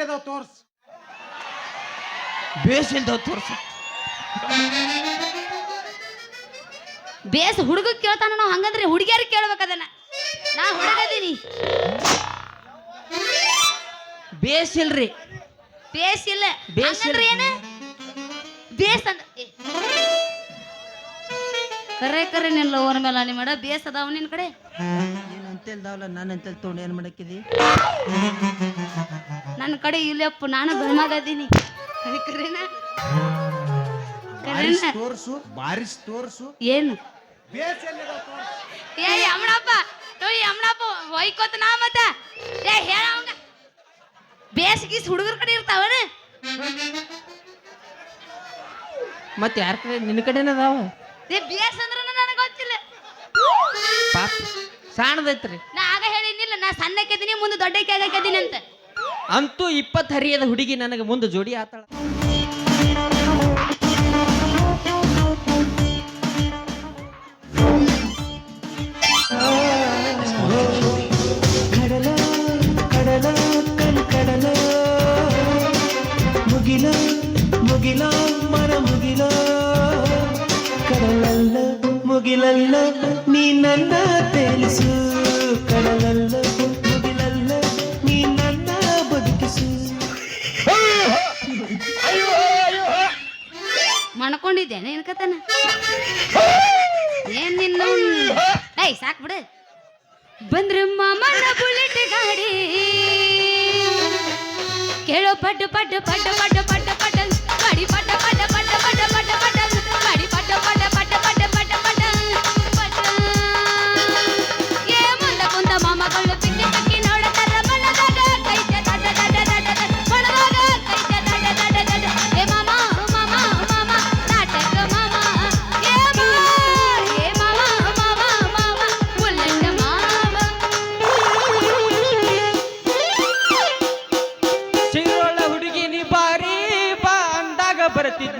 ತೋರ್ಸ್. Base ಇಲ್ದವ್ ತೋರ್ಸ. Base ಹುಡುಗ ಕೇಳ್ತಾನ ನಾವು ಹಂಗಂದ್ರೆ ಹುಡುಗಿಯರು ಕೇಳ್ಬೇಕು ಅದನ್ನ. ನಾ ಹುಡುಗದೀನಿ ಬೇಸ್ ಇಲ್ರಿ. ಬೇಸ್ ಇಲ್ಲ. ಬೇಸ್ ಹಂಗಂದ್ರೆ ಇಲ್ಲ. ಏನ? ಬೇಸ್ ಅಂದ ಏ. ಕರೆ ಕರೆ ನಿಲ್ಲ ಓರ್ ಮೇಲೆ ನಿಮ್ಮ ಮಾಡ. ಬೇಸ್ ಅದಾವ ನಿನ್ ಕಡೆ. ನೀನ್ ಅಂತೆಲ್ದಾವಲ್ಲ ನಾನು ಅಂತ ತೊಗೊಂಡು ಏನ್ ಮಾಡಕ್ಕಿದಿ? ನನ್ನ ಕಡೆ ಇಲ್ಲಪ್ಪ ನಾನು ಗಣಮಗದೀನಿ ಕರೆ ಕರೆನ? ಬಾರಿಸ್ ತೋರ್ಸು ಬಾರಿಸ್ ತೋರ್ಸು. ಏನು? ಬೇಸ್ ಎಲ್ಲಿದಾವ ತೋರ್ಸು? ಏ ಯಮಣಪ್ಪ ತೋಯ್ ಯಮಣಪ್ಪ ಒಯ್ಕೋತ ನಾ ಮತ್ತ? ಏ ಹೇಳ ಅವಂಗ. ಬೇಸ್ ಗೀಸ್ ಹುಡುಗರ ಕಡೆ ಇರ್ತಾವನ? ಮತ್ತೆ ಯಾರ ಕಡೆ? ನಿನ್ನ ಕಡೆನ ಅದಾವ ಏ ಬೇಸ್ ಅಂದ್ರೆ ನನಗೆ ಗೊತ್ತಿಲ್ಲ. ಪಾಪ ಸಾಣದೈತ್ರಿ. ನಾ ಆಗ ಹೇಳಿನಿಲ್ಲ ನಾ ಸಣ್ಣಕ್ಕಿದ್ದೀನಿ ಮುಂದೆ ದೊಡ್ಡಕ್ಕೆ ಆಗಕ್ಕಿದ್ದೀನಿ ಅಂತ. ಅಂತೂ ಇಪ್ಪತ್ತು ಹರಿಯದ ಹುಡುಗಿ ನನಗೆ ಮುಂದೆ ಜೋಡಿ ಆತಾಳ. ಕಡಲ ಕಡಲ ಕಣ್ ಕಡಲ. ಮುಗಿಲ ಮುಗಿಲ ಮರ ಮುಗಿಲ. ಕಡಲಲ್ಲ ಮುಗಿಲಲ್ಲ, ನೀ ನನ್ನ ತಿಳಿಸು ಕಡಲಲ್ಲ ಮುಗಿಲಲ್ಲ, ನೀ ನನ್ನ ಬದುಕಿಸು. ಮಣ್ಕೊಂಡಿದ್ದೇನೆ ಏನ್ ಕತನ ಏನ್ ನಿನ್ನ ಏಯ್, ಸಾಕ್ ಬಿಡು. ಬಂದ್ರ ಮಾಮನ ಬುಲೆಟ್ ಗಾಡಿ. ಕೇಳೋ ಪಡ್ಡು ಪಡ್ಡು ಪಡ್ಡು ಪಡ್ಡು ಪಟ್ಟು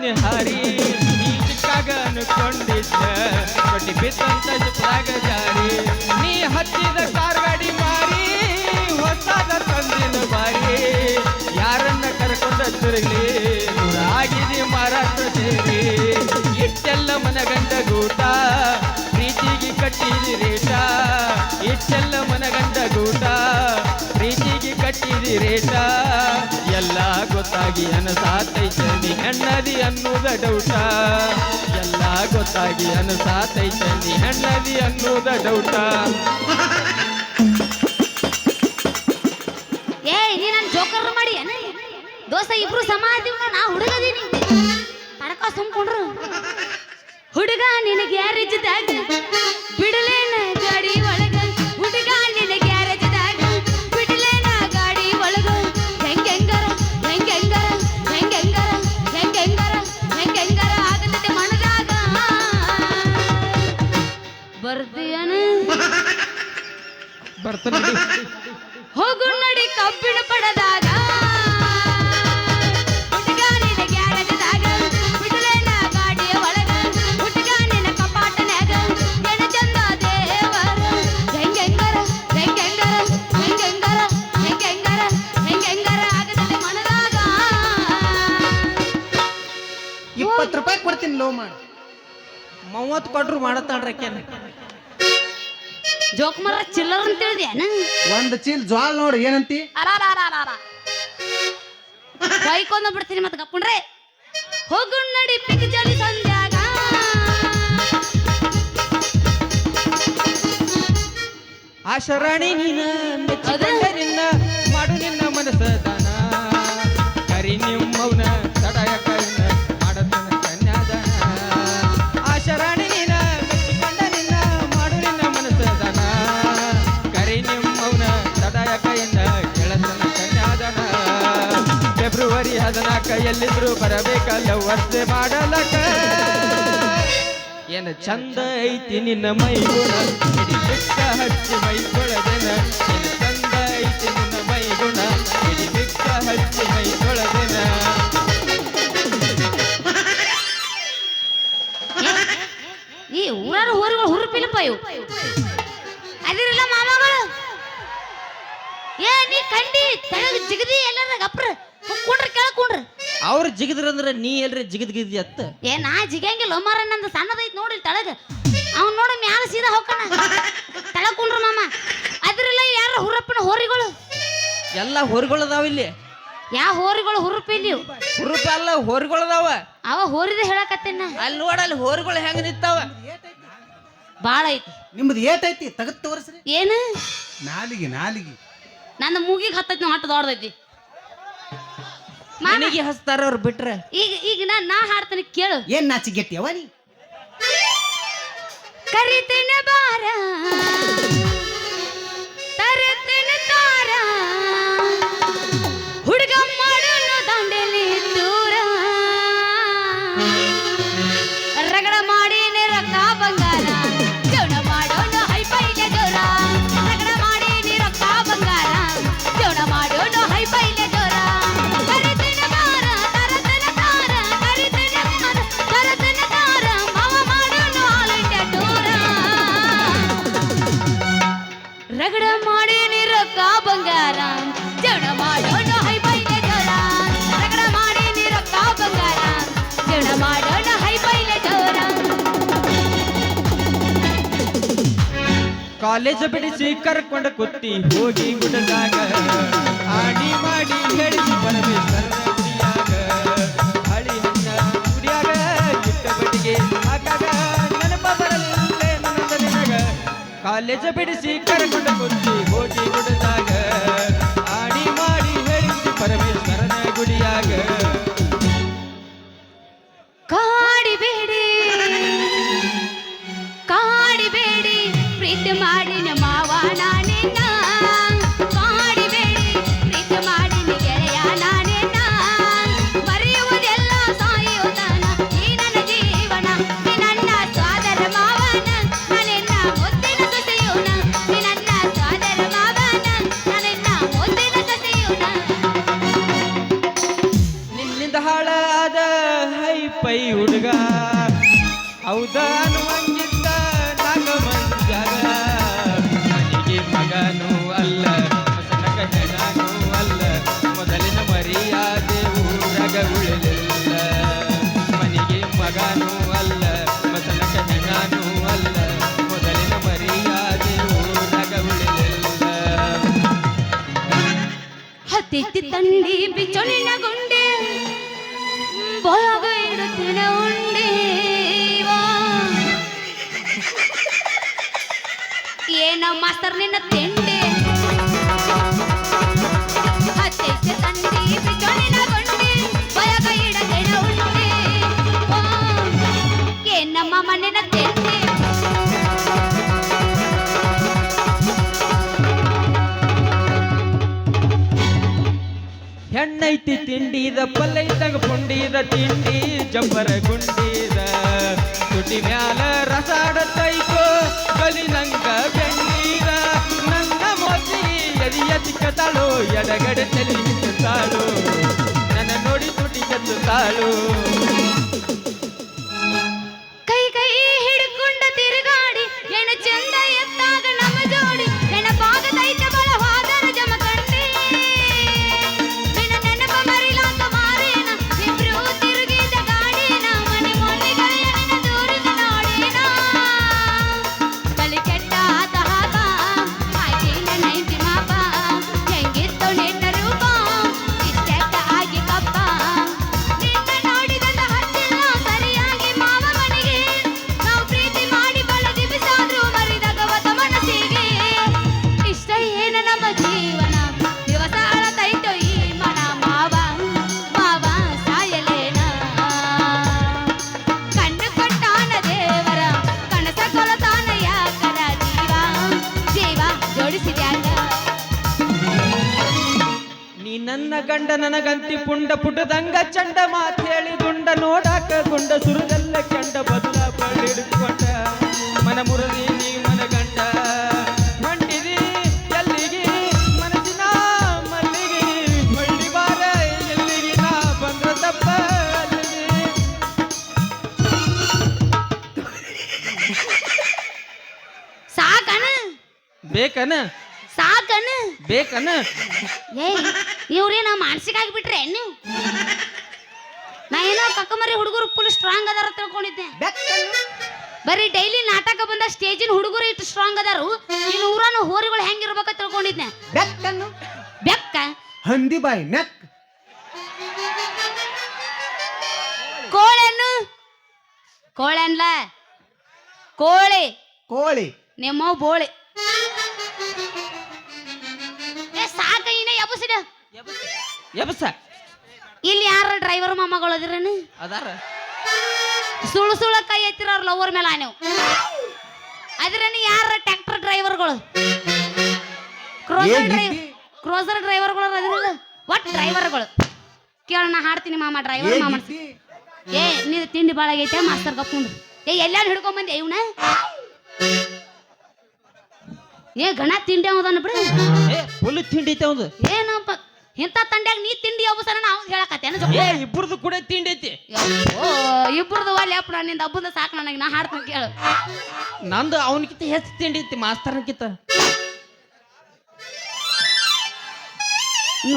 ಬರ್ತಿದ್ನಿ ಹಾರಿ ನೀ ಚಿಕ್ಕಾಗ ಅನ್ಕೊಂಡಿದ್ದ ಬಡ್ಡಿ ಬಿದ್ದಂತ ಚಿಕ್ಕದಾಗ ಜಾರಿ. ನೀ ಹತ್ತಿದ ಕಾರ್ ಗಾಡಿ ಮಾರಿ ಹೊಸಾದ ತಂದಿನ ಬಾರಿ. ಯಾರನ್ನ ಕರ್ಕೊಂಡ ತಿರುಗಲಿ ಆಗಿದೆ ಮಹಾರಾಷ್ಟ್ರ ಸೇರಿ. ಇಷ್ಟೆಲ್ಲ ಮನಗಂಡ ಗೂಟ, ಪ್ರೀತಿಗೆ ಕಟ್ಟಿದಿ ರೇಟ. ಇಷ್ಟೆಲ್ಲ ಮನಗಂಡ ಗೂಟ, ಪ್ರೀತಿಗೆ ಕಟ್ಟಿದಿ ರೇಟ. ಗೊತ್ತಾಗಿ ಅನಸಾತೈತ ನೀ ಹೆಣ್ಣದಿ ಅನ್ನುವುದ ಡೌಟ ಎಲ್ಲ ಗೊತ್ತಾಗಿ ಅನಸಾತೈತ ನೀ ಹೆಣ್ಣದಿ ಅನ್ನುವುದ ಡೌಟ ಏಯ್, ನೀ ನನ್ ಜೋಕರ್ ಮಾಡಿ. ದೋಸ್ತ, ಇಬ್ರು ಸಮ ಅದೀವ್ ನಾ ಹುಡುಗದೀನಿ. ತಡಕ ಸುಮ್ಕೊಂಡ್ರು ಹುಡುಗ ನಿನಗೆ ಯಾರಿಜ್ಜಿದಾಗ ಬಿಡಲೇನ? ಹೆಂಗೆಂಗರ ನಡಿ ಕಬ್ಬಿಣ ಮನದಾಗ. ಇಪ್ಪತ್ತು ರೂಪಾಯಿ ಕೊಡ್ತೀನಿ ಲೋ ಮಾಡಿ. ಮೂವತ್ತು ಕೊಟ್ರು ಮಾಡತ್ತಾಳ್ರಕ್ಕೇನ ಜೋಕುಮಾರ ಚಿಲ್ಲರ್ ಅಂತ ಹೇಳಿದ್ಯಾನ ಒಂದು ಚೀಲ್ ಜ್ವಾಲ್ ನೋಡು ಏನಂತಿ? ಬೈಕೊಂದ ಬಿಡ್ತೀನಿ ಮತ್ತೆ ಕಪ್ಪಣ್ರೆ ಹೋಗು ನಡಿ ಪಿಕ್ ಜಲಿ ಸಂಧ್ಯಾಗ ಆ ಶರಣಿ ನೀನ ನಿನ್ನ ಮಾಡು ನಿನ್ನ ಮನಸದಾನ ಕರಿ ನಿಮ್ಮವನ ಎಲ್ಲಿದ್ರು ಬರಬೇಕಲ್ಲ ವರ್ಷ ಮಾಡಲಕ ಏನ ಚಂದ ಐತಿ ನಿನ್ನ ಮೈಗುಣ ಇಡೀ ಬಿಕ್ಕ ಹಚ್ಚಿ ಮೈ ತೊಳೆದೆನ ಏನ ಚಂದ ಐತಿ ನಿನ್ನ ಮೈಗುಣ ಇಡೀ ಬಿಕ್ಕ ಹಚ್ಚಿ ಮೈ ತೊಳೆದೆನ ಈ ಊರಾರು ಊರುಗಳು ಹುರುಪಿಲ್ಲಪ್ಪ ಇವು ಅದಿರಲ್ಲ ಮಾಮಗಳು ಏ ನೀ ಕಂಡಿ ತೆಳಗ್ ಜಿಗದಿ ಎಲ್ಲಾರ ಗಪ್ರ ಕುಂಡ್ರ ಕೆಳಗ್ ಕುಂಡ್ರ ಅವ್ರ ಅಂದ್ರೆ ನೀ ಎಲ್ರಿ ಜಿಗಿದ್ಗಿದ್ಯ ಅತ್ತ? ಏ ನಾ ಜಿಗಂಗಿಲ್ಲ ಮಾರ ನಂದು ಸಣ್ಣದೈತ್ ನೋಡಿ ತಳಗ. ಅವ್ನ್ ನೋಡು ಮ್ಯಾಲ ಸೀದಾ ಹೋಗಣ ತಳಗ್ ಕುಂಡ್ರು ಮಾಮ. ಅದ್ರಲ್ಲ ಯಾರ ಹುರಪ್ಪನ ಹೋರಿಗಳು? ಎಲ್ಲ ಹೊರಗಳದಾವ ಇಲ್ಲಿ. ಯಾವ ಹೋರಿಗಳು ಹುರುಪ ಇಲ್ಲಿ ಹುರುಪ ಅಲ್ಲ ಹೊರಗಳದಾವ ಅವ ಹೋರಿದ ಹೇಳಕತ್ತೇನ ಅಲ್ಲಿ ನೋಡ ಅಲ್ಲಿ ಹೋರಿಗಳು ಹೆಂಗ ನಿಂತಾವ. ಬಾಳ ಐತಿ. ನಿಮ್ದು ಏಟೈತಿ? ತಗದ್ ತೋರಿಸ್ರಿ. ಏನು? ನಾಲಿಗೆ ನಾಲಿಗೆ. ನನ್ನ ಮೂಗಿಗೆ ಹತ್ತೈತಿ ನಾವು ದೊಡ್ಡದೈತಿ. ಮಾಮ ಮನೆಗೆ ಹಚ್ತಾರ ಅವ್ರು ಬಿಟ್ರ. ಈಗ ಈಗ ನಾ ನಾ ಹಾಡ್ತೇನೆ ಕೇಳು. ಏನ್ ನಾಚಿಗೆಟ್ಟಿಯವ ನೀ? ಕರಿತೇನೆ ಬಾರ ಕಾಲೇಜ್ ಬಿಡಿಸಿ ಕರ್ಕೊಂಡು ಕುತ್ತಿ ಹೋಗಿ ಗುಡದಾಗ ಆಡಿ ಮಾಡಿ ಹೇಳಿ ಪರಮೇಶ್ವರ ಹಳಿ ಹಣ್ಣ ಗುಡಿಯಾಗ ಇಟ್ಟ ಬಟ್ಟಿಗೆ ಕಾಲೇಜ್ ಬಿಡಿಸಿ ಕರ್ಕೊಂಡು ಕುತ್ತಿ ಹೋಗಿ ಗುಡದಾಗ ನಿನ್ನಿಂದ ಹಾಳಾದ ಹೈ ಪೈ ಹುಡುಗ. ಹೌದಾನು ಅನ್ನುವಂಗಿದ್ದ ನಾಗ ಮನೆಗೆ ಮಗನೂ ಅಲ್ಲ ಸನಕ ಹೆಣನೂ ಅಲ್ಲ, ಮೊದಲಿನ ಮರಿಯಾದೆ ಊರಗ ಉಳಿಲಿಲ್ಲ. ಮನೆಗೆ ಮಗನೂ ಅಲ್ಲ ಮಸನಕ ಹೆಣನೂ ಅಲ್ಲ, ಮೊದಲಿನ ಮರಿಯಾದೆ ಊರಗ ಉಳಿಲಿಲ್ಲ. ಹತ್ತಿತ್ತಿ ತಂಡಿ ಬಿಚ್ಚೊಣಿನ ಗುಂಡೆ ಬಾಗ ಇಡುತ್ತಿನ ಉಂಡೆ ವಾ. ಏನ ತಿಂಡಿದ ಪಲ್ಲೈತಾಗ ಪುಂಡಿದ ತಿಂಡಿ, ಜಬ್ಬರ ಗುಂಡಿದ ತುಟಿ ಮ್ಯಾಲ ರಸಾಡತೈಕೋ ಕಲಿ ನಂಗ ಬೆಂಡೀರ ನನ್ನ ಎದಿ ಎದಿಯ ತಾಳು, ಎಡಗಡೆ ತಲಿ ತಾಳು. ನನ್ನ ನೋಡಿ ತುಟಿ ಕತ್ತು ಕೈ ನನ್ನ ಗಂಡ ನನಗಂತಿ ಪುಂಡ ಪುಟದಂಗ ಚಂಡ ಮಾತು ಹೇಳಿ ದುಂಡ ನೋಡಾಕ ಗುಂಡ ಸುರದಲ್ಲ ಕೆಂಡ ಬದಲ ಬಳಿಡ್ಕೊಂಡ ಮನ ಮುರದಿ ನೀ ಮನ ಗಂಡ ಹೊಂಟಿದಿ ಎಲ್ಲಿಗೆ? ಮನಸ್ಸಿನ ಮಲ್ಲಿಗೆ ಹೊಳ್ಳಿ ಬಾರ ಎಲ್ಲಿಗೆ? ನಾ ಬಂದ್ರ ತಪ್ಪ ಸಾಕನ ಬೇಕನ? ಸಾಕನ ಬೇಕನ? ಬೇಕನ್ನ ಏ ನಾ ಮಾನಸಿಕ ಆಗಿಬಿಟ್ರೆ ನೀವು ನಾ ಏನೋ ಕಕ್ಕಮರಿ ಹುಡುಗರು ಫುಲ್ ಸ್ಟ್ರಾಂಗ್ ಅದಾರ ತಿಳ್ಕೊಂಡಿದ್ದೆ. ಬರೀ ಡೈಲಿ ನಾಟಕ ಬಂದ ಸ್ಟೇಜಿನ ಹುಡುಗರು ಇಟ್ಟು ಸ್ಟ್ರಾಂಗ್ ಅದಾರು. ಇನ್ನು ಊರನ್ನು ಹೋರಿಗಳು ಹೆಂಗಿರ್ಬೇಕ ತಿಳ್ಕೊಂಡಿದ್ದೆ ಬೆಕ್ಕನ್ನು ಬೆಕ್ಕ? ಹಂದಿ ಬಾಯಿ ನೆಕ್. ಕೋಳೆನ್ನು? ಕೋಳೆ ಅನ್ಲ ಕೋಳಿ. ಕೋಳಿ. ನಿಮ್ಮ ಬೋಳಿ. ಎಬಸ ಇಲ್ಲಿ ಯಾರ ಡ್ರೈವರ್ ಮಾಮಗಳು ಅದಿರೇನು? ಅದಾರ. ಸುಳು ಸುಳ ಕೈ ಎತ್ತಿರ ಅವ್ರ ಲವರ್ ಮೇಲೆ ನೀವು ಅದ್ರೇನು ಯಾರ ಟ್ರ್ಯಾಕ್ಟರ್ ಡ್ರೈವರ್ಗಳು ಕ್ರೋಸರ್ ಏನ್ ಡ್ರೈವ್ ಕ್ರೋಸರ್ ಡ್ರೈವರ್ಗಳು ಅದ್ರ ಒಟ್ ಡ್ರೈವರ್ಗಳು ಕೇಳ ನಾ ಹಾಡ್ತೀನಿ ಮಾಮ ಡ್ರೈವರ್ ಮಾಮ. ಏ ನೀ ತಿಂಡಿ ಭಾಳ ಆಗೈತೆ ಮಾಸ್ತರ್ ಕಪ್ಕೊಂಡು ಏ ಎಲ್ಲಾರು ಹಿಡ್ಕೊಂಬಂದೆ ಇವನ? ಏ ಗಣ ತಿಂಡಿ ಅವದನ್ನ ಬಿಡು. ಏ ಫುಲ್ ತಿಂಡಿ ಐತೆ ಏನಪ್ಪ ಇಂಥ ತಂಡ್ಯಾಗ ನೀ ತಿಂಡಿ ಅವಸರ ನಾವು ಹೇಳಕತ್ತೇನ ಏ ಇಬ್ಬರದು ಕೂಡ ತಿಂಡಿ ಐತಿ. ಇಬ್ಬರದು ಒಳ್ಳೆ ಅಪ್ಪ ನಿಂದ ಹಬ್ಬದ ಸಾಕು ನನಗೆ ನಾ ಹಾಡ್ತೀನಿ ಕೇಳು. ನಂದು ಅವನಕಿತ ಹೆಚ್ಚು ತಿಂಡಿ ಐತಿ ಮಾಸ್ತರ್ನಕಿತ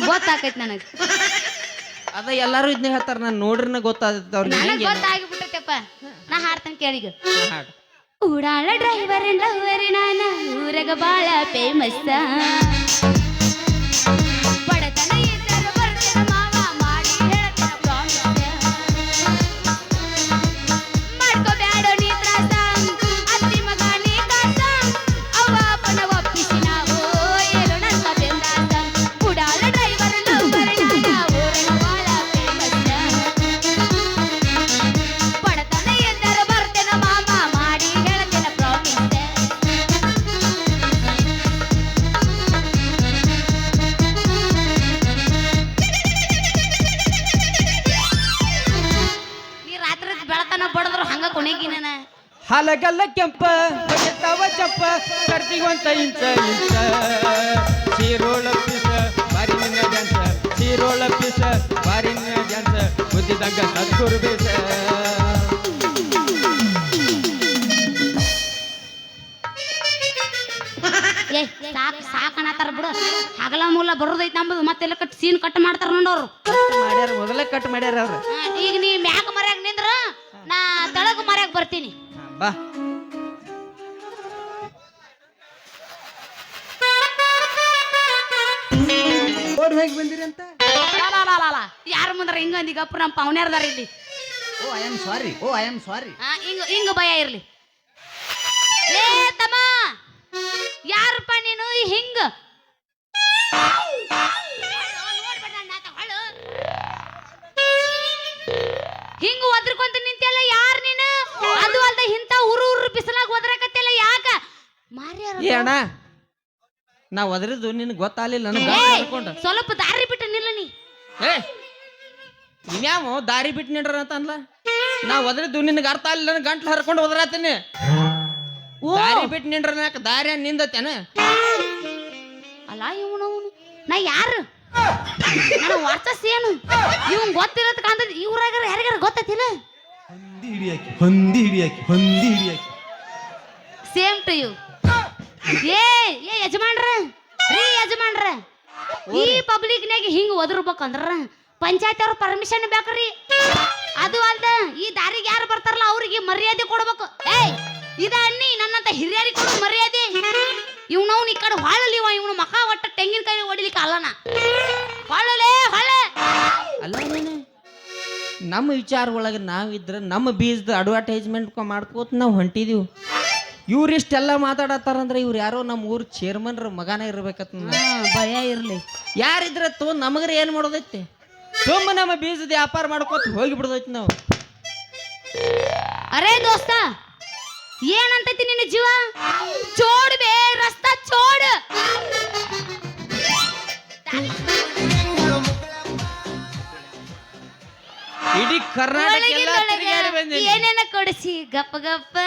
ಗೊತ್ತಾಕೈತಿ ನನಗೆ. ಅದ ಎಲ್ಲಾರು ಇದನ್ನ ಹೇಳ್ತಾರ ನಾನು ನೋಡ್ರಿನ ಅವ್ರಿಗೆ ನನಗೆ ಗೊತ್ತಾಗಿಬಿಟ್ಟೈತಪ್ಪ. ನಾ ಹಾಡ್ತೀನಿ ಕೇಳಿಗ. ಹಾಡು. ಉಡಾಳ ಡ್ರೈವರ್ ಲವರ್ ನಾನ ಊರಗ ಬಾಳ ಫೇಮಸ್ ಇಂಚ ಇಂಚ. ಚೀರೋಳ ಪೀಸ ಬಾರಿ ನಿನ್ನ ಡ್ಯಾನ್ಸ. ಚೀರೋಳ ಪೀಸ ಬಾರಿ ನಿನ್ನ ಡ್ಯಾನ್ಸ. ಬುದ್ಧಿದಂಗ ಸದ್ಗುರು ಬೇಸ. ಏ ಸಾಕ್ ಸಾಕ್ ಅನ್ನತ್ತಾರ ಬಿಡು. ಹಗಲ ಮೂಲ ಬರೋದೈತಿ ಮತ್ತೆ ಮತ್ತೆಲ್ಲ ಕಟ್ ಸೀನ್ ಕಟ್ ಮಾಡ್ತಾರ ನೋಡವ್ರು ಮಾಡ್ಯಾರ ಮೊದಲೇ ಕಟ್ ಮಾಡ್ಯಾರ ಅವ್ರು. ಈಗ ನೀ ಮ್ಯಾಗ ಮರ್ಯಾಗ ನಿಂದ್ರ ನಾ ತಳಗ ಮರ್ಯಾಗ ಬರ್ತೀನಿ. ಬಾ. ಓಡ್ ಹೋಗಿ ಬಂದಿರಿ ಅಂತ? ಯಾರ ಮುಂದ್ರ ಹಿಂಗ ಅಂದಿಗ ಗಪ್ಪ ನಮ್ಮ ಪವನ್ಯಾರದಾರ ಇಲ್ಲಿ ಓ I am sorry oh I am sorry ಹಾ ಹಿಂಗ ಹಿಂಗ ಭಯ ಇರ್ಲಿ. ಏ ತಮ್ಮ. ಯಾರಪ್ಪ ನೀನು? ಹಿಂಗ. ಹಿಂಗ ಒದ್ರಕೊಂತ ನಿಂತಿಯಲ್ಲ ಯಾರ್ ನೀನು? ಅದು ಅಲ್ದ ಇಂತ ಉರು ಉರು ಬಿಸಿಲಾಗ ಒದ್ರಕತ್ತಿಯಲ್ಲ ಯಾಕ? ಮಾರ್ಯಾರ ಏ ಅಣ್ಣ. ನಾ ಒದರಿದ್ದು ನಿನ್ ಗೊತ್ತಾಗಲಿಲ್ಲ ನನಗೆ ಅನ್ಕೊಂಡು ಸ್ವಲ್ಪ ದಾರಿ ಬಿಟ್ಟು ನಿಲ್ಲ ನೀ. ಏ ಇನ್ಯಾವ ದಾರಿ ಬಿಟ್ಟು ನಿಡ್ರ ಅಂತ ಅನ್ಲ ನಾ ಒದರಿದ್ದು ನಿನಗೆ ಅರ್ಥ ಆಗಲಿಲ್ಲ ನನಗೆ ಗಂಟ್ಲು ಹರ್ಕೊಂಡು ಒದರಾತೀನಿ ಓ. ದಾರಿ ಬಿಟ್ಟು ನಿಂಡ್ರ ನಾಕ ದಾರಿ ನಿಂದತೇನ ಅಲ್ಲ ಇವನು ನಾ ಯಾರು? ನನ್ನ ವರ್ಚಸ್ ಏನು? ಇವಂಗ್ ಗೊತ್ತಿರತ್ ಕಾಂತದ ಇವ್ರಾಗ ಯಾರಿಗಾರ ಗೊತ್ತೈತಿಲ್ಲ? ಹೊಂದಿ ಹಿಡಿಯಾಕಿ ಹೊಂದಿ ಹಿಡಿಯಾಕಿ ಹೊಂದಿ ಹಿಡಿಯಾಕಿ. ಸೇಮ್ ಟು ಯು ಏ ಏ ಯಜಮಾನ್ರ. ರೀ ಯಜಮಾನ್ರ. ಈ ಪಬ್ಲಿಕ್ನಾಗ ಹಿಂಗ್ ಒದರ್ಬೇಕಂದ್ರ ಪಂಚಾಯತ್ ಅವ್ರ ಪರ್ಮಿಷನ್ ಬೇಕ್ರಿ. ಅದು ಅಲ್ದ ಈ ದಾರಿಗೆ ಯಾರು ಬರ್ತಾರಲ್ಲ ಅವ್ರಿಗೆ ಮರ್ಯಾದೆ ಕೊಡ್ಬೇಕು. ಏಯ್ ಇದ ಅನ್ನಿ ನನ್ನಂತ ಹಿರಿಯರಿಗೆ ಕೊಡು ಮರ್ಯಾದೆ. ಇವ್ನವ್ನ ಈ ಕಡೆ ಹೊಳಲಿವ ಇವನು ಮಖ ಒಟ್ಟ ತೆಂಗಿನಕಾಯಿ ಹೊಡಿಲಿಕ್ಕೆ ಅಲ್ಲನ. ಹೊಳಲೇ ಹೊಳ ಅಲ್ಲ ನಮ್ಮ ವಿಚಾರ ಒಳಗೆ ನಾವಿದ್ರೆ ನಮ್ಮ ಬೀಜದ ಅಡ್ವರ್ಟೈಸ್ಮೆಂಟ್ ಮಾಡ್ಕೋತ ನಾವು ಹೊಂಟಿದೀವಿ. ಇವ್ರು ಇಷ್ಟೆಲ್ಲ ಮಾತಾಡತ್ತಾರಂದ್ರೆ ಇವ್ರು ಯಾರೋ ನಮ್ಮ ಊರ್ ಚೇರ್ಮನ್ರ ಮಗನ ಇರ್ಬೇಕತ್ ಭಯ ಇರ್ಲಿ. ಯಾರಿದ್ರೆ ತೋ ನಮಗ್ರೆ ಏನು ಮಾಡೋದೈತಿ? ತುಂಬ ನಮ್ಮ ಬೀಜದ ವ್ಯಾಪಾರ ಮಾಡ್ಕೋತ ಹೋಗಿ ಬಿಡೋದೈತಿ ನಾವು. ಅರೇ ದೋಸ್ತ ಏನಂತೈತಿ ನಿನ್ನ ಜೀವ? ಚೋಡ್ ಬೇ ರಸ್ತಾ ಚೋಡ್. ಇಡೀ ಕರ್ನಾಟಕ ಎಲ್ಲ ಬಂದೀನಿ. ಏನೇನ ಕೊಡಿಸಿ ಗಪ್ಪ ಗಪ್ಪ.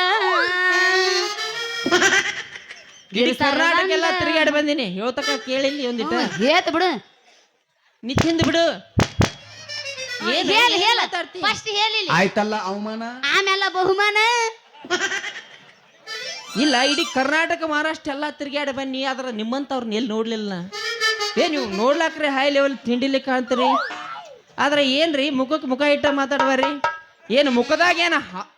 ಇಡೀ ಕರ್ನಾಟಕ ಎಲ್ಲ ತಿರುಗಾಡಿ ಬಂದೀನಿ. ಹೇಳ್ತಕ ಕೇಳಿಲ್ಲ ಒಂದಿಟ್ಟು. ಹೇತ್ ಬಿಡು. ನೀ ತಿಂದು ಬಿಡು. ಏನ್ ಹೇಳ ಹೇಳ. ಮಾತಾಡ್ತಿ? ಫಸ್ಟ್ ಹೇಳಿಲ್ಲ ಆಯ್ತಲ್ಲ ಅವಮಾನ? ಆಮೇಲೆ ಬಹುಮಾನ? ಇಲ್ಲ ಇಡೀ ಕರ್ನಾಟಕ ಮಹಾರಾಷ್ಟ್ರ ಎಲ್ಲ ತಿರುಗಾಡಿ ಬನ್ನಿ ಆದ್ರೆ ನಿಮ್ಮಂತವ್ರನ್ನ ಎಲ್ಲಿ ನೋಡ್ಲಿಲ್ಲ ನಾ. ಏ ನೀವು ನೋಡ್ಲಾಕ್ರಿ ಹೈ ಲೆವೆಲ್ ತಿಂಡಿಲಿ ಕಾಣ್ತೀರಿ. ಆದ್ರೆ ಏನ್ರಿ ಮುಖಕ್ಕೆ ಮುಖ ಇಟ್ಟ ಮಾತಾಡ್ಬಾರಿ ಏನು ಮುಖದಾಗ ಏನ ಹ-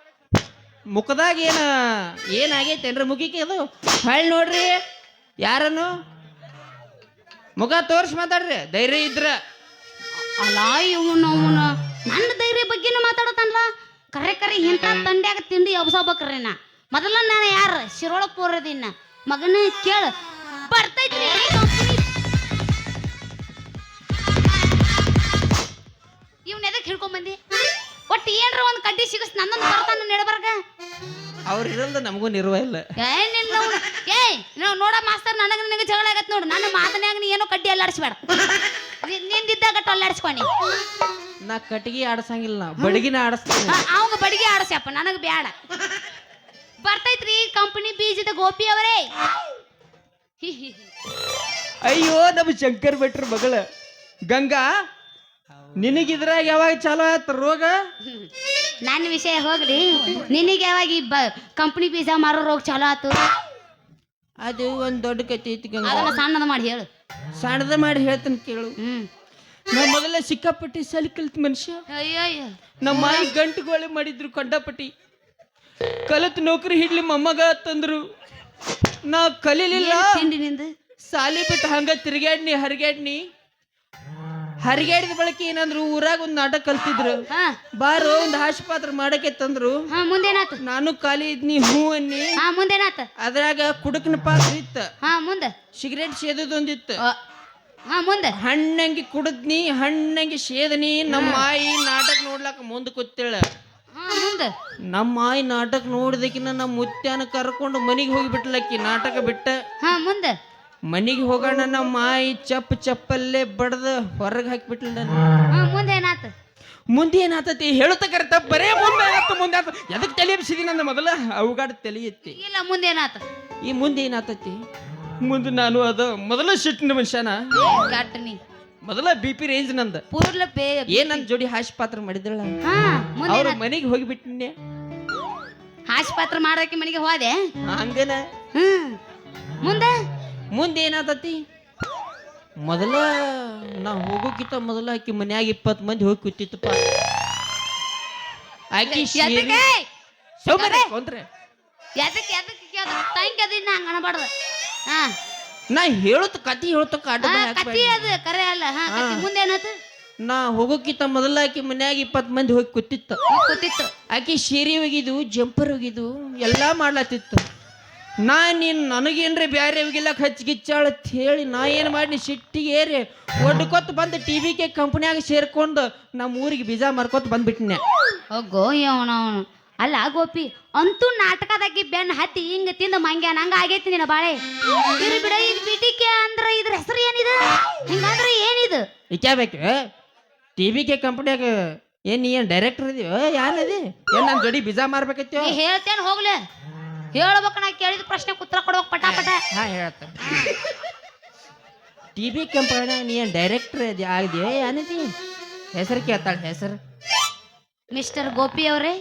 ಮುಖದಾಗ ಏನ ಏನಾಗೈತೇನ್ರಿ ಮುಖಕ್ಕೆ ಅದು? ಹೊಳ್ ನೋಡ್ರಿ, ಯಾರನ್ನು? ಮುಖ ತೋರ್ಸಿ ಮಾತಾಡ್ರಿ, ಧೈರ್ಯ ಇದ್ರ. ನನ್ನ ಧೈರ್ಯ ಬಗ್ಗೆನೂ ಮಾತಾಡತಾನಲ್ಲ. ಕರೆ ಕರೆ ಇಂಥ ತಂಡ್ಯಾಗ ತಿಂಡಿ ಅಬ್ಸಬೇಕ್ರಿ ನಾ. ಮೊದಲ ನಾನು ಯಾರು? ಶಿರೋಳ ಪೂರದಿನ ಮಗನ ಕೇಳ. ಬರ್ತೈತ್ರಿ. ಇವ್ನ ಹಿಡ್ಕೊಂಡ್ ಬಂದಿ? ಒಟ್ಟು ಏನ್ರ ಒಂದ್ ಕಡ್ಡಿ ಸಿಗಸ್ ನನ್ನ ಬರ್ತಾನ ನೆಡಬರ್ಗ? ಅವ್ರ ಇರಲ್ದ ನಮಗೂ ನಿರ್ವ ಇಲ್ಲ. ಏನಿಲ್ಲ ಅವ್ನು. ಏಯ್ ನಾವು ನೋಡ ಮಾಸ್ತರ್ ನನಗ ನಿನಗೆ ಜಗಳ ಆಗತ್ ನೋಡು. ನನ್ನ ಮಾತನ್ಯಾಗ ನೀ ಏನೋ ಕಡ್ಡಿ ಅಲ್ಲಾಡಿಸ್ಬೇಡ. ನಿಂದಿದ್ದಾಗ ಅಲ್ಲಾಡಿಸ್ಕೊನಿ ನಾ. ಕಟ್ಟಿಗೆ ಆಡ್ಸಂಗಿಲ್ಲ ನಾ ಬಡಗಿನ ಆಡಿಸ್ತೀನಿ. ಅವಂಗ ಬಡಿಗೆ ಆಡಸ್ಯಪ್ಪ ನನಗೆ ಬ್ಯಾಡ. ಬರ್ತೈತ್ರಿ ಕಂಪನಿ ಬೀಜದ ಗೋಪಿ ಅವರೇ. ಅಯ್ಯೋ ನಮ್ಮ ಶಂಕರ್ ಭಟ್ರ ಮಗಳ. ಗಂಗಾ ನಿನಗಿದ್ರಾಗ ಯಾವಾಗ ಚಾಲೋ ಆಯ್ತು ರೋಗ? ನನ್ನ ವಿಷಯ ಹೋಗ್ರಿ ನಿನಗೆ ಯಾವಾಗ ಈ ಬ ಕಂಪನಿ ಬೀಜ ಮಾರೋ ರೋಗ ಚಾಲೋ ಆತು? ಅದು ಒಂದು ದೊಡ್ಡ ಕತೆ ಐತಿ ಗಂಗಾ. ಅದನ್ನ ಸಣ್ಣದ ಮಾಡಿ ಹೇಳು. ಸಣ್ಣದ ಮಾಡಿ ಹೇಳ್ತೀನಿ ಕೇಳು. ಹ್ಮ್. ನಾ ಮೊದಲ ಸಿಕ್ಕಾಪಟ್ಟಿ ಸಲಿ ಕಲ್ತ ಮನುಷ್ಯ. ಅಯ್ಯೋ ಅಯ್ಯೋ ನಮ್ಮ ಮಾಯಿ ಗಂಟುಗೋಳೆ ಮಾಡಿದ್ರು ಕಂಡಪಟ್ಟಿ. ಕಲತ್ ನೌಕರಿ ಹಿಡ್ಲಿ ಮೊಮ್ಮಗ ತಂದ್ರು. ನಾ ಕಲೀಲಿಲ್ಲ. ತಿಂಡಿ ನಿಂದು? ಸಾಲಿ ಬಿಟ್ಟು ಹಂಗ ತಿರ್ಗ್ಯಾಡ್ನಿ ಹರಿಗ್ಯಾಡ್ನಿ. ಹರಿಗ್ಯಾಡಿದ ಬಳಕೆ ಏನಂದ್ರು ಊರಾಗ ಒಂದ್ ನಾಟಕ ಕಲ್ತಿದ್ರು. ಹಾ. ಬಾರು ಒಂದ್ ಹಾಸ್ಯ ಪಾತ್ರ ಮಾಡಕ್ಕೆ ತಂದ್ರು. ಹಾ ಮುಂದೇನಾತು? ನಾನು ಖಾಲಿ ಇದ್ನಿ ಹೂ ಅನ್ನಿ. ಹಾ ಮುಂದೇನಾತ? ಅದ್ರಾಗ ಕುಡುಕನ ಪಾತ್ರ ಇತ್ತ. ಹಾ ಮುಂದೆ. ಸಿಗರೇಟ್ ಸೇದದೊಂದಿತ್ತು. ಅ, ಹಾ ಮುಂದೆ. ಹಣ್ಣಂಗಿ ಕುಡದ್ನಿ ಹಣ್ಣಂಗಿ ಸೇದನಿ ನಮ್ಮ ಆಯಿ ನಾಟಕ ನೋಡ್ಲಾಕ ಮುಂದೆ ಕೂತೇಳ ಹಾ ಮುಂದೆ. ನಮ್ಮ ಮಾಯಿ ನಾಟಕ ನೋಡಿದಕಿನ ನಮ್ಮ ಮುತ್ಯಾನ ಕರ್ಕೊಂಡು ಮನೆಗೆ ಹೋಗಿ ಬಿಟ್ಲಕ್ಕಿ ನಾಟಕ ಬಿಟ್ಟ. ಹಾ ಮುಂದೆ. ಮನಿಗೆ ಹೋಗೋಣ ನಮ್ಮ ಮಾಯಿ ಚಪ್ಪ ಚಪ್ಪಲ್ಲೇ ಬಡ್ದು ಹೊರಗೆ ಹಾಕಿಬಿಟ್ಲ ನನ್ನ ಹಾ. ಮುಂದೆ ಏನಾತ ಮುಂದೆ ಏನಾತತಿ? ಹೇಳುತ್ತ ಕರೆತ? ಬರೇ ಮುಂದೆ ಏನಾತ? ಮುಂದೆ ಆತ ಎದಕ್ಕೆ ತಲೆ ಎಬ್ಸಿದಿ ನನ್ನ ಮೊದಲ? ಅವುಗಾಡ ತಲೆ ಎತ್ತಿ. ಇಲ್ಲ ಮುಂದೆ ಏನಾತ? ಈ ಮುಂದೆ ಏನಾತತಿ? ಮುಂದೆ ನಾನು ಅದ ಮೊದಲ ಸಿಟ್ಟಿನ ಮನುಷ್ಯನ. ಗಾಟನಿ ಮೊದಲ ಬಿ ಪಿ ರೇಂಜ್ ನಂದ. ಪೂರ್ಲ ಪೇ ಏನ್ ನನ್ ಜೋಡಿ ಹಾಶ್ ಪಾತ್ರ ಮಾಡಿದಳ ಹಾ ಮುಂದೆ ಅವ್ರ ಏನಾತ? ಮನೆಗೆ ಹೋಗಿಬಿಟ್ಟಿನಿ ಆಸ್ಪತ್ರೆ ಮಾಡೋಕೆ ಮನೆಗೆ ಹೋದೆ? ಹಂಗನ? ಹ್ಮ್. ಮುಂದೆ? ಮುಂದೆ ಏನಾತತಿ ಮೊದಲ ನಾ ಹೋಗೋಕ್ಕಿಂತ ಮೊದಲ ಆಕಿ ಮನ್ಯಾಗ ಇಪ್ಪತ್ ಮಂದಿ ಹೋಗಿ ಕೂತಿತ್ತಪ್ಪ. ಆಕಿ ಶೇರಿ- ಎದಕ್ಕೆ? ಸೌಕರ್ಯ ಕೊಂದ್ರೆ ಎದಕ್ಕೆ ಎದಕ್ಕೆ ಕೇಳ್ದ? ತಂಗಿ ಅದಿನ್ನ ಹಂಗ ಅನ್ಬಾರ್ದು ಹಾ. ನಾ ಹೇಳುತ್ತ ಕತಿ ಹೇಳುತ್ತ ಕಾಟ ಹಾ, ಕತ್ತಿ ಅದು ಕರೆ ಅಲ್ಲ. ಹಾ ನಾ ಹೋಗೋಕ್ಕಿಂತ ಮೊದಲ ಆಕಿ ಮನ್ಯಾಗ ಇಪ್ಪತ್ ಮಂದಿ ಹೋಗಿ ಕೂತಿತ್ತು. ಕೂತಿತ್ತು. ಆಕಿ ಸೀರೆ ಒಗಿದು ಜಂಪರ್ ಒಗಿದು ಎಲ್ಲಾ ಮಾಡ್ಲತ್ತಿತ್ತು. ನಾ ನೀನ್ ನನಗೇನ್ರಿ ಬ್ಯಾರೆ ಒಗಿಲಕ್ ಹಚ್ಚಿಗಿಚ್ಚಾಳ ಅಂತ ಹೇಳಿ ನಾ ಏನು ಮಾಡಿ ಸಿಟ್ಟಿಗೆ ಏರಿ ಒಡ್ಕೊತ್ ಬಂದು ಟಿ ವಿ ಕೆ ಕಂಪ್ನ್ಯಾಗ ಸೇರ್ಕೊಂಡು ನಮ್ಮ ಊರಿಗೆ ಬೀಜ ಮಾರ್ಕೊತ ಬಂದ್ಬಿಟ್ಟಿನೆ ಹೋಗೋ ಅವನವನು ಅಲ್ಲ ಗೋಪಿ ಅಂತೂ ನಾಟಕದಾಗಿ ಬೆನ್ ಹತ್ತಿ ಹಿಂಗ ತಿಂದ ಮಂಗ್ಯ ನಂಗ ಆಗೈತಿ ನಿನ್ನ ಬಾಳೆ. ಇರು ಬಿಡ ಇದು ಬಿಟಿಕೆ ಅಂದ್ರ ಇದ್ರ ಹೆಸರು ಏನಿದು? ಹಿಂಗಂದ್ರ ಏನಿದು? ಇಕ್ಯಾಬೇಕು ಟಿ ವಿ ಕೆ ಕಂಪ್ನ್ಯಾಗ ಏನ್ ನೀ ಏನ್ ಡೈರೆಕ್ಟರ್ ಇದೀವ ಯಾರದಿ ಏನ್ ನನ್ನ ಜೋಡಿ ಬೀಜ ಮಾರ್ಬೇಕೈತಿ ಹೇಳ್ತೇನೆ ಹೋಗ್ಲೆ. ಹೇಳ್ಬೇಕು ನಾ ಕೇಳಿದ ಪ್ರಶ್ನೆ ಉತ್ತರ ಕೊಡ್ಬೇಕು ಪಟ ಪಟ ಹಾ ಹೇಳತ್ತ ಟಿ ವಿ ಕಂಪನಿ ನೀ ಏನ್ ಡೈರೆಕ್ಟರ್ ಆಗಿದೆಯೇ? ಏನಿದಿ ಹೆಸರು ಕೇಳ್ತಾಳೆ ಹೆಸರು. ಮಿಸ್ಟರ್ ಗೋಪಿ ಅವರೇ?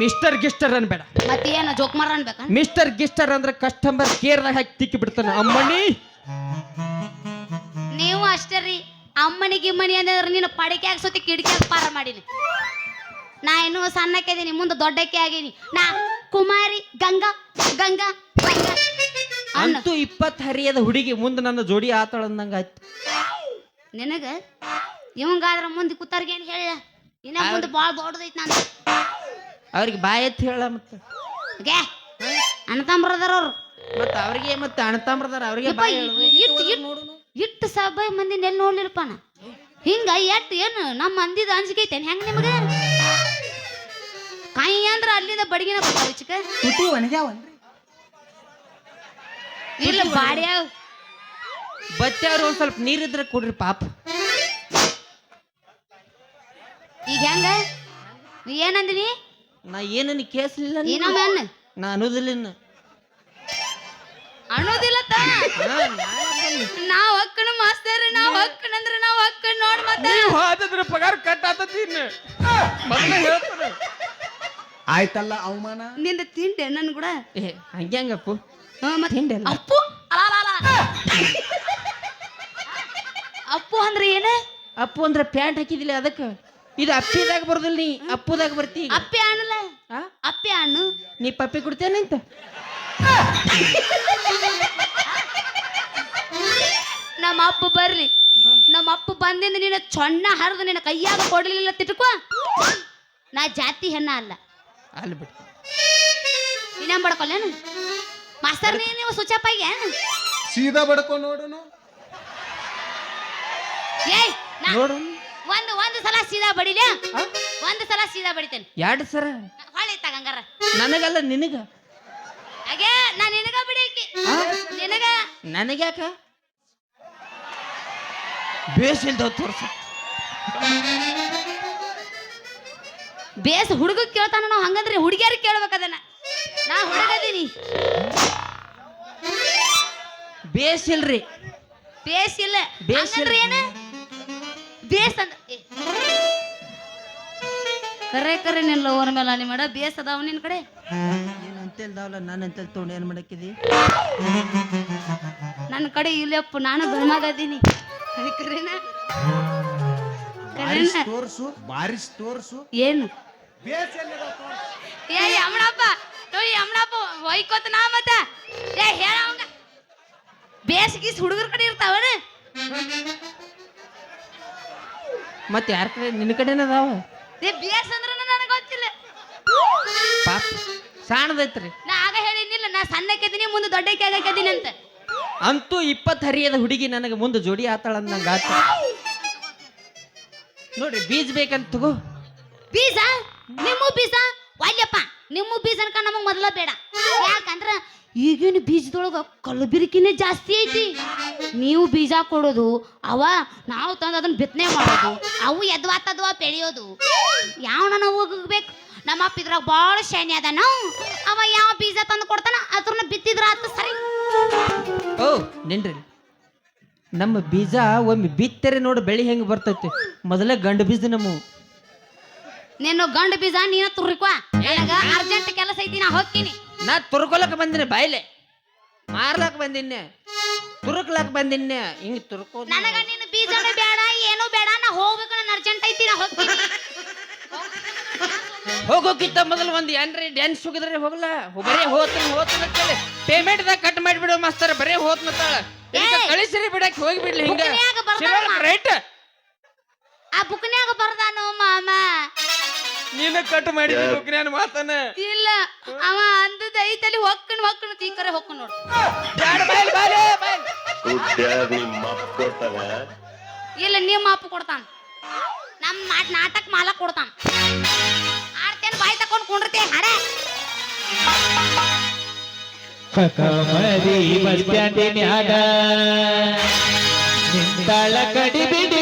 ಮಿಸ್ಟರ್ ಗಿಸ್ಟರ್ ಅನ್ಬೇಡ. ಮತ್ತೇನು ಜೋಕ್ಮಾರ ಅನ್ಬೇಕ? ಮಿಸ್ಟರ್ ಗಿಸ್ಟರ್ ಅಂದ್ರೆ ಕಸ್ಟಮರ್ ಕೇರ್ದಾಗ ಹಾಕಿ ತಿಕ್ಕಿ ಬಿಡ್ತಾನೆ. ಅಮ್ಮಣ್ಣಿ ನೀವು ಅಷ್ಟೇ ರೀ ಅಮ್ಮನಿ ಗಿಮ್ಮನಿ ಅಂದ್ರೆ ನೀನು ಪಡಿಕೆ ಸುತ್ತಿ ಕಿಡಿಕೆ ಪಾರ ಮಾಡಿನಿ. ನಾ ಇನ್ನೂ ಸಣ್ಣಕ್ಕೆ ಇದೀನಿ ಮುಂದೆ ದೊಡ್ಡಕ್ಕೆ ಆಗೀನಿ. ನಾ ಕುಮಾರಿ ಗಂಗಾ ಗಂಗಾ ಗಂಗಾ. ಅನ್ನು ಅಂತೂ ಇಪ್ಪತ್ತು ಹರಿಯದ ಹುಡುಗಿ ಮುಂದೆ ನನ್ನ ಜೋಡಿ ಆತಾಳ ಅಂದಂಗ ಆಯ್ತು. ನಿನಗ ಇವಂಗಾದ್ರ ಮುಂದೆ ಕೂತಾರ್ಗೆ ಏನು ಹೇಳ ಇನ್ನ ಮುಂದೆ ಭಾಳ ದೊಡ್ಡದೈತಿ ನಾನು ಅವ್ರಿಗೆ ಬಾಯ್ ಎತ್ತಿ ಹೇಳ ಮತ್ತೆ. ಗೆ ಅಣ್ಣತಂಬ್ರದಾರ ಅವ್ರು. ಮತ್ತೆ ಅವ್ರಿಗೆ ಮತ್ತೆ ಅಣ್ಣತಾಮ್ರದಾರ ಅವ್ರಿಗೆ ಯಪ್ಪ, ಬಾಯ್ ಇಟ್- ಇಟ್- ಇಟ್ಟು ಸಭೆ ಮಂದಿ ನೆಲ್ ನೋಡ್ಲಿಲ್ಲಪ್ಪ ನಾ ಹಿಂಗ ಎಟ್ ಏನು ನಮ್ಮ ಮಂದಿದ ಅಂಜಿಕೆ ಹೆಂಗ್ ಹೆಂಗ ನಿಮಗೆ? ಕಾಯಿ ಅಂದ್ರ ಅಲ್ಲಿಂದ ಬಡಗಿನ ಬರ್ತಾವ ಚಿಕ್ಕ? ತುಟಿ ಒಣಗ್ಯಾವನ್ರಿ ಇಲ್ಲ ಬಾಡ್ಯ ಬಚ್ಚ ಒಂದ್ ಸ್ವಲ್ಪ ನೀರಿದ್ರೆ ಕೊಡ್ರಿ ಪಾಪ. ಈಗ ಹೆಂಗ? ನೀ ಏನಂದಿನಿ? ನಾ ಏನನ್ನ ಕೇಸ್ಲಿಲ್ಲ ನೀನು? ಏನಮ್ಮ ಅನ್ನ ನಾ ಅನ್ನೋದಿಲ್ಲ ಇನ್ನು. ಅನ್ನೋದಿಲ್ಲ ತ? ಹಾ, ನಾ ನಾವ್ ಹಕ್ಕಣ ಮಾಸ್ತರ್ ನಾವ್ ಹಕ್ಕಣ ಅಂದ್ರ ನಾವ್ ಹಕ್ಕಣ ನೋಡ್ ಮತ್ತ ನೀವ್ ಹೋದ್ರೆ ಪಗಾರ ಕಟ್ ಆತತಿ ಮೊದಲೇ ಹೇಳ್ತಾನೆ. ಆಯ್ತಲ್ಲ ಅವಮಾನ? ನಿಂದ ತಿಂಡೆ ನನ್ ಕೂಡ? ಏ ಹಂಗ್ಯಾಂಗಪ್ಪು? ಹಾ, ಮತ್ತ್. ಅಪ್ಪು. ಅಪ್ಪು ಅಂದ್ರೆ ಏನ? ಅಪ್ಪು ಅಂದ್ರೆ ಪ್ಯಾಂಟ್ ಹಾಕಿದಿಲ್ಲ ಅದಕ್ಕೆ. ಇದು ಅಪ್ಪಿದಾಗ ಬರೋದಿಲ್ಲ ನೀ ಅಪ್ಪುದಾಗ ಬರ್ತಿ ಅಪ್ಪಿ ಅಪ್ಪೆ ಅನ್ನಲ್ಲ ಆ? ಅಪ್ಪೆ ಅನ್ನು ನೀ ಪಪ್ಪಿ ಕುಡ್ತೇನಂತ? ನಮ್ಮ ಅಪ್ಪ ಬರ್ಲಿ. ನಮ್ಮ ಅಪ್ಪ ಬಂದಿಂದ ನಿನ್ನ ಚೊಣ್ಣ ಹರಿದು ನಿನ್ನ ಕೈಯಾಗ ಕೊಡ್ಲಿಲ್ಲ ತಿಟ್ಕೋ. ನಾ ಜಾತಿ ಹೆಣ್ಣ ಅಲ್ಲ. ಅಲ್ಲಿ ಬಿಟ್ಟು ಇನ್ನೇನ್ ಬಡ್ಕೊಲ್ಲೇನು ಮಾಸ್ತರ್ ನೀವು ಸ್ವಿಚ್ ಏನು? ಸೀದಾ ಬಡ್ಕೊ ನೋಡುನು. ಏಯ್ ನಾ ನೋಡು. ಒಂದು ಒಂದು ಸಲ ಸೀದಾ ಬಡಿಲ. ಒಂದು ಸಲ ಸೀದಾ ಬಡಿತೇನೆ. ಎರಡು ಸರ ಹೊಳಿ ತಗಂಗಾರ ನನಗಲ್ಲ ನಿನಗ. ಹಾಗೆ ನಾ ನಿನಗ ಬಿಡೇಕಿ ನಿನಗ. ನನಗ್ಯಾಕ? ಬೇಸಿಲ್ದವ್ ತೋರ್ಸ. ಬೇಸ್ ಹುಡುಗ ಕೇಳ್ತಾನ ನಾವು ಹಂಗಂದ್ರೆ ಹುಡುಗಿಯರಿಗೆ ಕೇಳ್ಬೇಕದನ್ನ ನಾ ಹುಡುಗದೀನಿ ಬೇಸಿಲ್ರಿ ಬೇಸ್ ಇಲ್ಲ. ಬೇಸ್ ಹಂಗಂದ್ರೆ ಏನ? ಬೇಸ್ ಅಂದ ಏ. ಕರೆ ಕರೆ ನಿಲ್ಲ ಲವರ್ ಮೇಲೆ ಅಲ್ಲಿ ಮಾಡ. ಬೇಸ್ ಅದಾವ ನಿನ್ ಕಡೆ? ಏನು ಅಂತೆಲ್ದಾವಲ್ಲ ನಾನು ಅಂತ ತೊಗೊಂಡು ಏನು ಮಾಡಕ್ಕಿದಿ? ನನ್ನ ಕಡೆ ಇಲ್ಲಪ್ಪ ನಾನು ಗಣಮಗದೀನಿ ಕರೆ ಕರೆನ? ತೋರ್ಸು ಬಾರಿಸ್ ತೋರ್ಸು. ಏನು? ಬೇಸ್ ಎಲ್ಲಿದಾವ್ ತೋರ್ಸು. ಏ ಯಮಣಪ್ಪ ನೋಡಿ ಯಮಣಪ್ಪ ಹೊಯ್ಕೋತ ನಾ ಮತ್ತ. ಏ ಹೇಳ ಅವಂಗ. ಬೇಸ್ ಗೀಸ್ ಹುಡುಗರ ಕಡೆ ಇರ್ತಾವನ? ಮತ್ತೆ ಯಾರ ಕಡೆ? ನಿನ್ನ ಕಡೆನ ಅದಾವ. ಏ ಬೇಸ್ ಅಂದ್ರೆ ನನಗೆ ಗೊತ್ತಿಲ್ಲ. ಪಾಪ ಸಾಣದೈತ್ರಿ. ನಾ ಆಗ ಹೇಳಿನಿಲ್ಲ ನಾ ಸಣ್ಣಕ್ಕೆದೀನಿ ಮುಂದೆ ದೊಡ್ಡಕ್ಕೆ ಆಗಕ್ಕೆದೀನಿ ಅಂತ. ಅಂತೂ ಇಪ್ಪತ್ತು ಹರಿಯದ ಹುಡುಗಿ ನನಗೆ ಮುಂದೆ ಜೋಡಿ ಆತಾಳ ನಂಗೆ ಆತ. ನೋಡ್ರಿ ಬೀಜ ಬೇಕಂತ ತಗೋ. ಬೀಜ? ನಿಮ್ಮ ಬೀಜ? ವಾಲ್ಯಪ್ಪ, ನಿಮ್ಮ ಬೀಜನಕ ಅನ್ಕ ನಮಗ್ ಮೊದಲ ಬೇಡ. ಯಾಕಂದ್ರ ಈಗಿನ ಬೀಜದೊಳಗ ಕಲಬಿರಿಕಿನೇ ಜಾಸ್ತಿ ಐತಿ. ನೀವು ಬೀಜ ಕೊಡೋದು, ಅವ ನಾವು ತಂದು ಅದನ್ನ ಬಿತ್ತನೆ ಮಾಡೋದು, ಅವು ಎದ್ವಾ ತದ್ವಾ ಬೆಳೆಯೋದು. ಯಾವನ ಹೋಗ್ಬೇಕು ನಮ್ಮ ಅಪ್ಪ ಇದ್ರಾಗ ಭಾಳ ಅದ ಅದಾನ ಅವ ಯಾವ ಬೀಜ ತಂದು ಕೊಡ್ತಾನ, ಅದ್ರನ್ನ ಬಿತ್ತಿದ್ರ ಆತ ಸರಿ. ಓ, ನಿನ್ರಿ. ನಮ್ಮ ಬೀಜ ಒಮ್ಮೆ ಬಿತ್ತರೆ ನೋಡಿ ಬೆಳಿ ಹೆಂಗೆ ಬರ್ತೈತಿ. ಮೊದಲೇ ಗಂಡು ಬೀಜ ನಮ್ಮ ನೀನು ಗಂಡ ಬೀಜ ನೀನ ತುರ್ರಿಕೋ ನನಗ ಅರ್ಜೆಂಟ್ ಕೆಲಸ ಐತಿ ನಾ ಹೋಗ್ತೀನಿ. ನಾ ತುರ್ಕೊಲಕ್ ಬಂದಿನಿ ಬಾಯ್ಲೆ. ಮಾರ್ಲಕ್ ಬಂದಿನ್ನೆ ತುರುಕ್ಲಕ್ ಬಂದಿನ್ನೆ ಹಿಂಗ್ ತುರ್ಕೋ ನನಗ ನಿನ್ನ ಬೀಜ ಬೇಡ ಏನೂ ಬೇಡ ನಾ ಹೋಗ್ಬೇಕು ನನ್ನ ಅರ್ಜೆಂಟ್ ಐತಿ ನಾ ಹೋಗ್ತೀನಿ. ಹೋಗೋಕ್ಕಿಂತ ಮೊದಲು ಒಂದು ಏನ್ರಿ ಡ್ಯಾನ್ಸ್ ಹೋಗಿದ್ರೆ ಹೋಗಲ್ಲ ಹೋ- ಬರೇ ಹೋತನ ಕೇಳಿ ಪೇಮೆಂಟ್ ಪೇಮೆಂಟ್ದಾಗ ಕಟ್ ಮಾಡಿಬಿಡು ಮಾಸ್ತರ್ ಬರೇ ಹೋತ್ ಮತ್ತಾಳ ಏಯ್! ಕಳಿಸ್ರಿ ಬಿಡಕ್ ಹೋಗಿಬಿಡ್ಲಿ ಹಿಂಗ. ಬುಕ್ನ್ಯಾಗ. ರೈಟ್ ಆ ಬುಕ್ನ್ಯಾಗ ಬರ್ದಾನು ಮಾಮ. ನೀನು ಕಟ್ ಮಾಡಿದ್ರಿ ಬುಕ್ನ್ಯಾನ ಮಾತನ ಇಲ್ಲ ಅವ ಅಂದದ ಐತಲ್ಲಿ ಹೊಕ್ಕನ್ ಹೊಕ್ಕನ್ ತೀಕರೆ ಹೊಕ್ಕನ್ ನೋಡು. ಬ್ಯಾಡ ಬಾಯ್ಲೆ ಬಾಯ್ಲ್ ದುಡ್ಡು ನಿಮ್ಮ ಅಪ್ಪ ಕೊಡ್ತಾನ? ಇಲ್ಲ ನೀ ಮಾಪ್ ಕೊಡ್ತಾನ. ನಮ್ಮ ನಾಟ್ ನಾಟಕ ಮಾಲ ಕೊಡ್ತಾನ. ಆಡ್ತೇನ್ ಬಾಯಿ ತಕೊಂಡ್ ಕುಂಡ್ರತೆ ಹಡ ಕಕಮರಿ ಬಸ್ ಸ್ಟ್ಯಾಂಡಿನ್ಯಾಗ ನಿಂತಾಳ ಕಡಿ ಬಿಡಿಟಿ